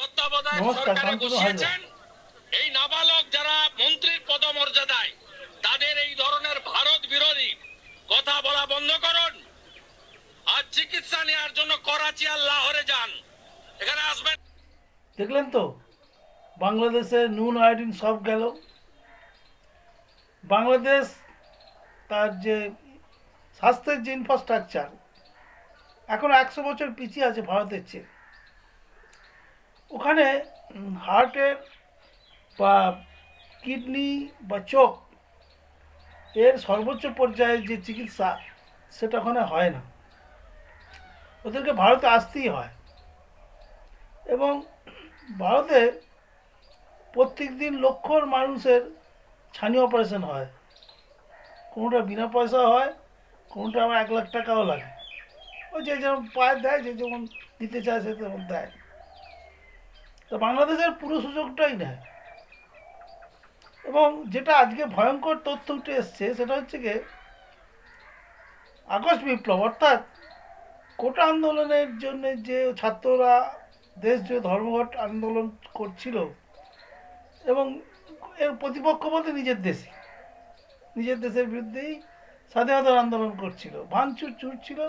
তত্ত্বাবধায়ক সরকারে বসিয়েছেন। এই নাবালক যারা মন্ত্রীর পদমর্যাদায় তাদের এই ধরনের ভারত বিরোধী কথা বলা বন্ধ করুন। আর চিকিৎসা নেওয়ার জন্য করাচি আর লাহোরে যান। এখানে আসবেন। দেখলেন তো বাংলাদেশে নুন আয়োডিন সব গেল। বাংলাদেশ তার যে স্বাস্থ্যের যে ইনফ্রাস্ট্রাকচার এখন একশো বছর পিছিয়ে আছে ভারতের চেয়ে। ওখানে হার্টের বা কিডনি বা চোখ এর সর্বোচ্চ পর্যায়ে যে চিকিৎসা, সেটা ওখানে হয় না। ওদেরকে ভারতে আসতেই হয়। এবং ভারতে প্রত্যেক দিন লক্ষর মানুষের ছানি অপারেশন হয়। কোনোটা বিনা পয়সা হয়, কোনোটা আমার এক লাখ টাকাও লাগে। ওই যে যেমন পায় দেয়, যে যেমন দিতে চায়, সে তেমন দেয়। তো বাংলাদেশের পুরো সুযোগটাই নেয়। এবং যেটা আজকে ভয়ঙ্কর তথ্য উঠে এসছে, সেটা হচ্ছে গিয়ে আগস্ট বিপ্লব, অর্থাৎ কোটা আন্দোলনের জন্য যে ছাত্ররা দেশ যে ধর্মঘট আন্দোলন করছিল এবং এর প্রতিপক্ষ বলতে নিজের দেশে, নিজের দেশের বিরুদ্ধেই স্বাধীনতার আন্দোলন করছিল। ভাঙচুর চুর ছিল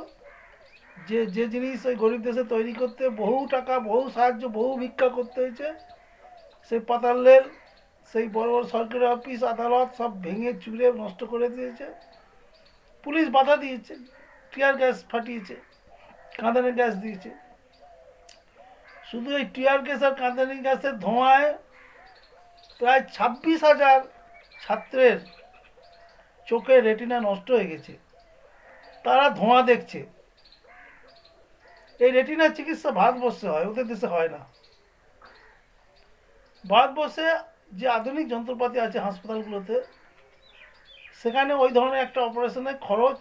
যে যে জিনিস ওই গরিব দেশে তৈরি করতে বহু টাকা, বহু সাহায্য, বহু ভিক্ষা করতে হয়েছে সেই পাতাল রেল, সেই বড় বড় সরকারি অফিস, আদালত সব ভেঙে চুরে নষ্ট করে দিয়েছে। পুলিশ বাধা দিয়েছে, টিয়ার গ্যাস ফাটিয়েছে কাঁদানে গ্যাস দিয়েছে। শুধু এই টিয়ার গ্যাস আর কাঁদানি গ্যাসের ধোঁয়ায় প্রায় ছাব্বিশ হাজার ছাত্রের চোখের রেটিনা নষ্ট হয়ে গেছে। তারা ধোঁয়া দেখছে। এই রেটিনার চিকিৎসা ভারতবর্ষে হয়, ওদের দেশে হয় না। ভারতবর্ষে যে আধুনিক যন্ত্রপাতি আছে হাসপাতালগুলোতে, সেখানে ওই ধরনের একটা অপারেশনের খরচ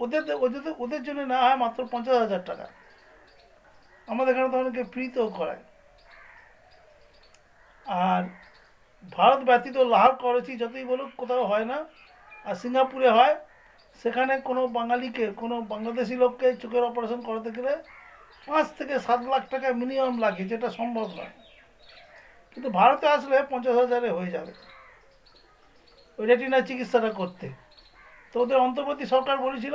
ওদের ওদের ওদের জন্য না হয় মাত্র পঞ্চাশ হাজার টাকা। আমাদের এখানে তো অনেকে ফ্রিতেও করায়। আর ভারত ব্যতীত লাহোর করেছি, যতই বলুক, কোথাও হয় না। আর সিঙ্গাপুরে হয় সেখানে কোনো বাঙালিকে, কোনো বাংলাদেশি লোককে চোখের অপারেশন করাতে গেলে পাঁচ থেকে সাত লাখ টাকা মিনিমাম লাগে, যেটা সম্ভব নয়। কিন্তু ভারতে আসলে পঞ্চাশ হাজারে হয়ে যাবে। ওই রেটিনার চিকিৎসাটা করতে। তো ওদের অন্তর্বর্তী সরকার বলেছিল,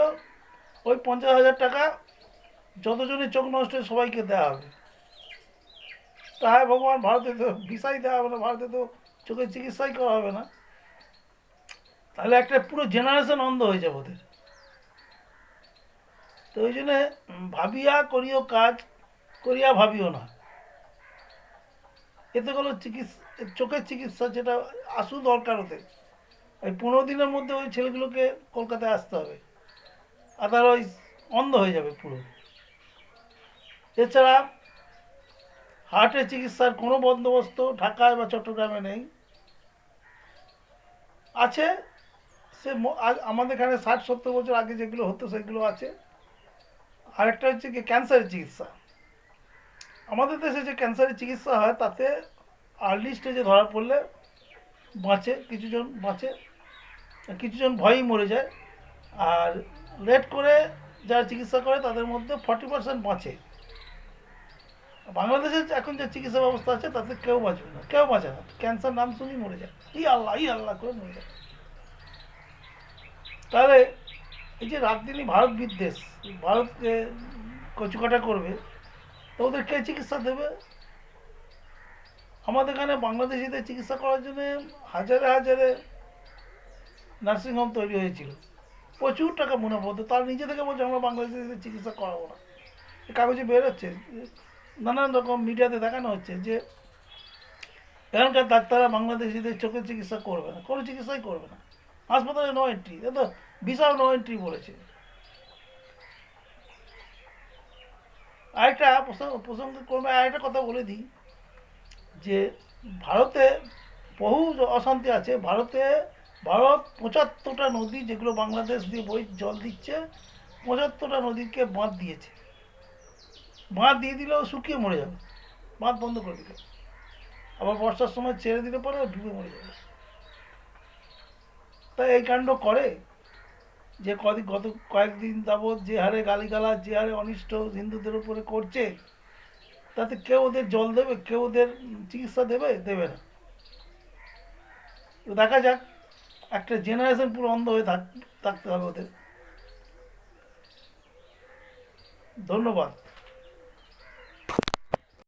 ওই পঞ্চাশ হাজার টাকা যতজনের চোখ নষ্ট সবাইকে দেওয়া হবে। তাই ভগবান ভারতে তো ভিসাই দেওয়া হবে না, ভারতে তো চোখের চিকিৎসাই করা হবে না। তাহলে একটা পুরো জেনারেশন অন্ধ হয়ে যাবে ওদের। তো ওই জন্যে ভাবিয়া করিও কাজ, করিয়া ভাবিও না। এতে কোনো চিকিৎসা, চোখের চিকিৎসা যেটা আসু দরকার ওদের। ওই পনেরো দিনের মধ্যে ওই ছেলেগুলোকে কলকাতায় আসতে হবে। আদারওয়াইজ অন্ধ হয়ে যাবে পুরো। এছাড়া হার্টের চিকিৎসার কোনো বন্দোবস্ত ঢাকায় বা চট্টগ্রামে নেই। আছে সে আমাদের এখানে ষাট, সত্তর বছর আগে যেগুলো হতো সেগুলো আছে। আরেকটা হচ্ছে কি ক্যান্সারের চিকিৎসা। আমাদের দেশে যে ক্যান্সারের চিকিৎসা হয়, তাতে আর্লি স্টেজে ধরা পড়লে বাঁচে, কিছুজন বাঁচে, কিছুজন ভয়ই মরে যায়। আর লেট করে যারা চিকিৎসা করে, তাদের মধ্যে ফর্টি পার্সেন্ট বাঁচে। বাংলাদেশে এখন যে চিকিৎসা ব্যবস্থা আছে, তাতে কেউ বাঁচবে না, কেউ বাঁচে না। ক্যান্সার নাম শুনেই মরে যায়। ই আল্লাহ ই আল্লাহ করে মরে যায়। তাহলে এই যে রাত দিনই ভারত বিদ্বেষ, ভারতকে কচুকাটা করবে, তো ওদের কে চিকিৎসা দেবে? আমাদের এখানে বাংলাদেশিদের চিকিৎসা করার জন্য হাজারে হাজারে নার্সিংহোম তৈরি হয়েছিল। প্রচুর টাকা মুনাফা হতো, তার নিজে থেকে বলছে আমরা বাংলাদেশিদের চিকিৎসা করাবো না। কাগজে বেরোচ্ছে, নানান রকম মিডিয়াতে দেখানো হচ্ছে যে এখানকার ডাক্তাররা বাংলাদেশিদের চোখের চিকিৎসা করবে না, কোনো চিকিৎসাই করবে না। হাসপাতালে নো এন্ট্রি তো বিশাল নো এন্ট্রি বলেছে। আরেকটা প্রসঙ্গ ক্রমে আরেকটা কথা বলে দিই, যে ভারতে বহু অশান্তি আছে। ভারতে ভারত পঁচাত্তরটা নদী, যেগুলো বাংলাদেশ দিয়ে বই জল দিচ্ছে, পঁচাত্তরটা নদীকে বাঁধ দিয়েছে। বাঁধ দিয়ে দিলেও শুকিয়ে মরে যাবে। বাঁধ বন্ধ করে দিলে। আবার বর্ষার সময় ছেড়ে দিলে পরে, ডুবে মরে যাবে। তাই এই কাণ্ড করে যে কদিন গত কয়েকদিন যাবৎ যে হারে গালিগালাজ, যে হারে অনিষ্ট হিন্দুদের উপরে করছে, তাতে কেউ ওদের জল দেবে, কেউ ওদের চিকিৎসা দেবে? দেবে না। তো দেখা যাক, একটা জেনারেশন পুরো অন্ধ হয়ে থাক থাকতে হবে ওদের। ধন্যবাদ।